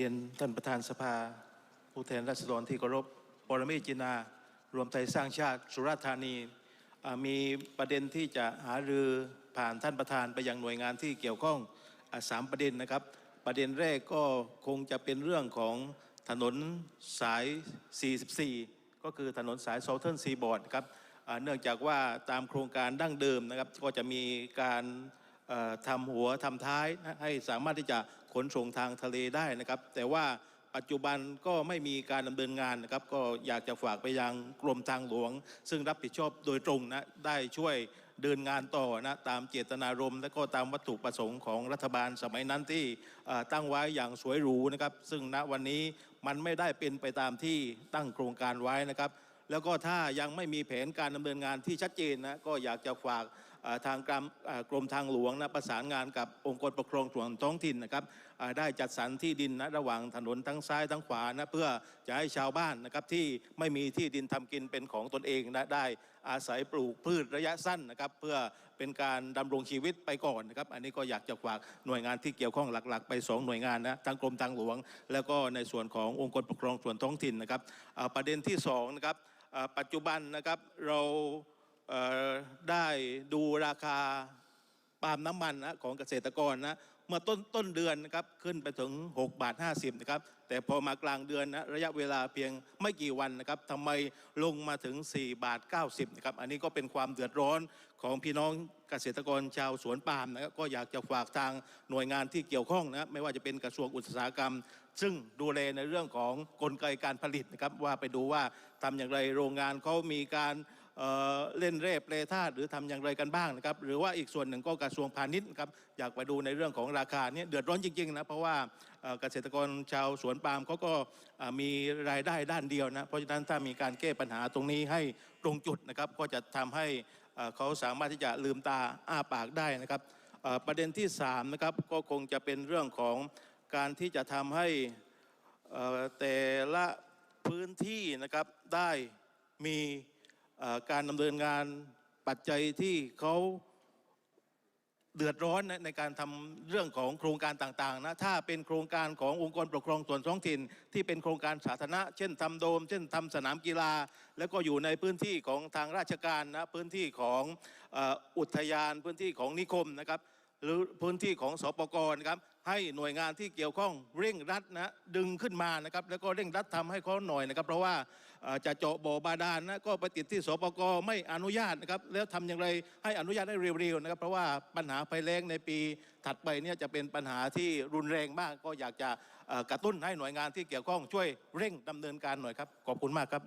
เรียนท่านประธานสภา ผู้แทนราษฎรที่เคารพปรเมศจินารวมไทยสร้างชาติสุราษฎร์ธานีมีประเด็นที่จะหารือผ่านท่านประธานไปยังหน่วยงานที่เกี่ยวข้องอสามประเด็นนะครับ ประเด็นแรกก็คงจะเป็นเรื่องของถนนสาย 44 ก็คือถนนสาย Southern Seaboard ครับเนื่องจากว่าตามโครงการดั้งเดิมนะครับ ก็จะมีการ ทำหัวทำท้ายให้สามารถที่จะขนส่งทางทะเลได้นะครับ แต่ว่าปัจจุบันก็ไม่มีการดำเนินงานนะครับ ก็อยากจะฝากไปยังกรมทางหลวง ซึ่งรับผิดชอบโดยตรงนะได้ช่วยเดินงานต่อนะตามเจตนารมณ์และก็ตามวัตถุประสงค์ของรัฐบาลสมัยนั้นที่ตั้งไว้อย่างสวยหรูนะครับ ซึ่งณวันนี้มันไม่ได้เป็นไปตามที่ตั้งโครงการไว้นะครับ แล้วก็ถ้ายังไม่มีแผนการดำเนินงานที่ชัดเจนนะก็อยากจะฝากทางกรมเอ่อกรมทางหลวงนะประสานงานกับองค์กรปกครองส่วนท้องถิ่นนะครับได้จัดสรรที่ดินนะระหว่างถนนทั้งซ้ายทั้งขวานะเพื่อจะให้ชาวบ้านนะครับที่ไม่มีที่ดินทำกินเป็นของตนเองนะได้อาศัยปลูกพืชระยะสั้นนะครับเพื่อเป็นการดำรงชีวิตไปก่อนนะครับอันนี้ก็อยากจะฝากหน่วยงานที่เกี่ยวข้องหลัก ๆ ไปสองหน่วยงานนะทั้งกรมทางหลวง แล้วก็ในส่วนขององค์กรปกครองส่วนท้องถิ่นนะครับประเด็นที่สองนะครับปัจจุบันนะครับเรา ได้ดูราคาปาล์มน้ำมันนะของเกษตรกรนะเมื่อต้นต้นเดือนนะครับขึ้นไปถึง 6 บาท 50นะครับแต่พอมากลางเดือนนะระยะเวลาเพียงไม่กี่วันนะครับทำไมลงมาถึง 4 บาท 90นะครับอันนี้ก็เป็นความเดือดร้อนของพี่น้องเกษตรกรชาวสวนปาล์มนะครับก็อยากจะฝากทางหน่วยงานที่เกี่ยวข้องนะไม่ว่าจะเป็นกระทรวงอุตสาหกรรม ซึ่งดูแลในเรื่องของกลไกการผลิตนะครับว่าไปดูว่าทำอย่างไรโรงงานเขามีการ เเล่นเร่เปลธาตุหรือทำอย่างไรกันบ้างนะครับหรือว่าอีกส่วนหนึ่งก็กระทรวงพาณิชย์นะครับอยากไปดูในเรื่องของราคาเนี่ยเดือดร้อนจริงๆนะเพราะว่าเกษตรกรชาวสวนปาล์มเขาก็มีรายได้ด้านเดียวนะเพราะฉะนั้นถ้ามีการแก้ปัญหาตรงนี้ให้ตรงจุดนะครับก็จะทำให้เขาสามารถที่จะลืมตาอ้าปากได้นะครับประเด็นที่สามนะครับก็คงจะเป็นเรื่องของการที่จะทำให้แต่ละพื้นที่นะครับได้มี การดำเนินงานปัจจัยที่เขาเดือดร้อนนในการทำเรื่องของโครงการต่างๆนะถ้าเป็นโครงการขององค์กรปกครองส่วนท้องถิ่น ที่เป็นโครงการสาธารณะ เช่นทำโดม เช่นทำสนามกีฬา แล้วก็อยู่ในพื้นที่ของทางราชการนะพื้นที่ของออุทยานพื้นที่ของนิคมนะครับ หรือพื้นที่ของสปกนะครับให้หน่วยงานที่เกี่ยวข้องเร่งรัดนะดึงขึ้นมานะครับแล้วก็เร่งรัดทำให้เขาหน่อยนะครับ เพราะว่าจะเจาะบ่อบาดาลนะก็ไปติดที่สปกไม่อนุญาตนะครับแล้วทำอย่างไรให้อนุญาตได้เร็วๆนะครับ เพราะว่าปัญหาภัยแล้งในปีถัดไปเนี่ยจะเป็นปัญหาที่รุนแรงมาก ก็อยากจะกระตุ้นให้หน่วยงานที่เกี่ยวข้องช่วยเร่งดำเนินการหน่อยครับขอบคุณมากครับ